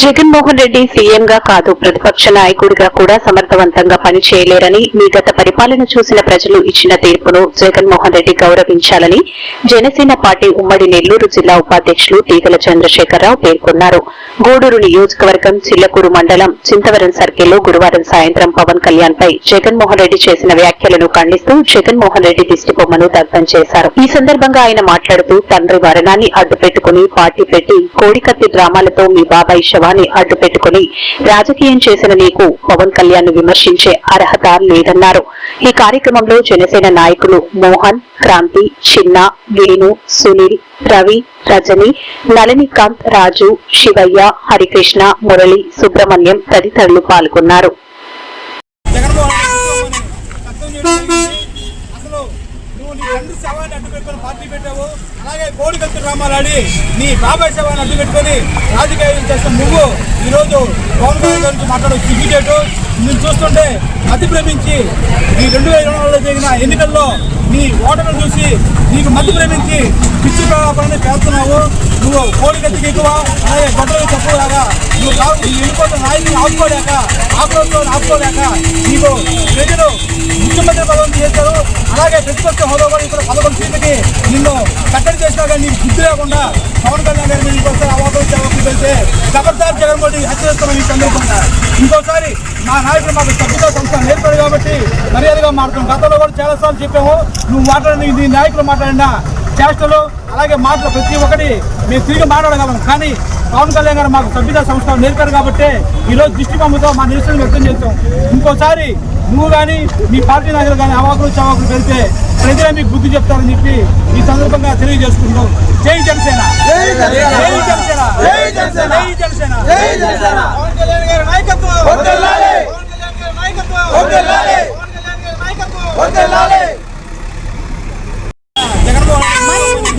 జగన్మోహన్ రెడ్డి సీఎంగా కాదు ప్రతిపక్ష నాయకుడిగా కూడా సమర్థవంతంగా పనిచేయలేరని మీ గత పరిపాలన చూసిన ప్రజలు ఇచ్చిన తీర్పును జగన్మోహన్ రెడ్డి గౌరవించాలని జనసేన పార్టీ ఉమ్మడి నెల్లూరు జిల్లా ఉపాధ్యక్షులు తీగల చంద్రశేఖరరావు పేర్కొన్నారు. గూడూరు నియోజకవర్గం చిల్లకూరు మండలం చింతవరం సర్కిల్లో గురువారం సాయంత్రం పవన్ కళ్యాణ్ పై జగన్మోహన్ రెడ్డి చేసిన వ్యాఖ్యలను ఖండిస్తూ జగన్మోహన్ రెడ్డి దిష్టిబొమ్మను దగ్ధం చేశారు. ఈ సందర్భంగా ఆయన మాట్లాడుతూ తండ్రి మరణాన్ని అడ్డుపెట్టుకుని పార్టీ పెట్టి కోడికత్తి డ్రామాలతో మీ బాబాయ్ శవాన్ని అడ్డు పెట్టుకుని రాజకీయం చేసిన నీకు పవన్ కళ్యాణ్ విమర్శించే అర్హత లేదన్నారు. ఈ కార్యక్రమంలో జనసేన నాయకులు మోహన్ క్రాంతి చిన్న వేణు సునీల్ రవి రజని నళినికాంత్ రాజు శివయ్య హరికృష్ణ మురళి సుబ్రహ్మణ్యం తదితరులు పాల్గొన్నారు. నువ్వు నీ తండ్రి శవాన్ని అడ్డు పెట్టుకొని పార్టీ పెట్టావు. అలాగే కోడి కత్తి నీ బాబాయ్ శవాన్ని అడ్డు పెట్టుకొని రాజకీయాలు చేస్తున్న నువ్వు ఈరోజు పవన్ కళ్యాణ్ గురించి మాట్లాడు సిగ్గుచేటు నేను చూస్తుంటే అతి ప్రేమించి ఈ రెండు వేల ఇరవై నాలుగులో జరిగిన ఎన్నికల్లో నీ ఓటర్లు చూసి నీకు మతి ప్రేమించి పిచ్చి ప్రలాపాలని చేస్తున్నావు నువ్వు కోడి కత్తికి ఎక్కువ అలాగే గొడవలు తక్కువలాగా నువ్వు కావు నువ్వు వెళ్ళిపోతున్న ఆపుకోలేక ఆక్రోశం ఆపుకోలేక నీకు ప్రజలు ముఖ్యమంత్రి పదవి చేశారు. అలాగే ప్రతిపక్ష హోదా కూడా ఇక్కడ పదకొండు సీట్లకి నిన్ను కట్టడి చేసినా కానీ నీకు బుద్ధి లేకుండా పవన్ కళ్యాణ్ గారి మీద ఇంకోసారి అవాదం సేవకులు వెళ్తే జబర్దార్ జగన్మోహన్ రెడ్డి హెచ్చరిస్తున్నాం ఈ సందర్భంగా. ఇంకోసారి మా నాయకుడు మాకు సభ్యత సంస్థ నేర్పాడు కాబట్టి మర్యాదగా మాట్లాడుతున్నాం గతంలో కూడా చాలాసార్లు చెప్పాము నువ్వు మాట్లాడిన నీ నాయకులు మాట్లాడినా చేష్టలు అలాగే మాటలు ప్రతి ఒక్కటి మేము తిరిగి మాట్లాడగలం. కానీ పవన్ కళ్యాణ్ గారు మాకు సభ్యత సంస్థ నేర్పారు కాబట్టి ఈరోజు దృష్టి బొమ్మతో మా నిరసన వ్యక్తం చేస్తాం. ఇంకోసారి నువ్వు కానీ మీ పార్టీ నాయకులు కానీ అవాకులు చవాకులు పెడితే ప్రజలే మీకు బుద్ధి చెప్తారని చెప్పి ఈ సందర్భంగా తెలియజేసుకుంటాం జై జనసేన! జై జనసేన! జై జనసేన! జై జనసేన జై జనసేన పవన్ కళ్యాణ్ గారి నాయకత్వం వందలాలి పవన్ కళ్యాణ్ గారి నాయకత్వం వందలాలి పవన్ కళ్యాణ్ గారి నాయకత్వం వందలాలి జగన్మోహన్ రెడ్డి మరిన్ని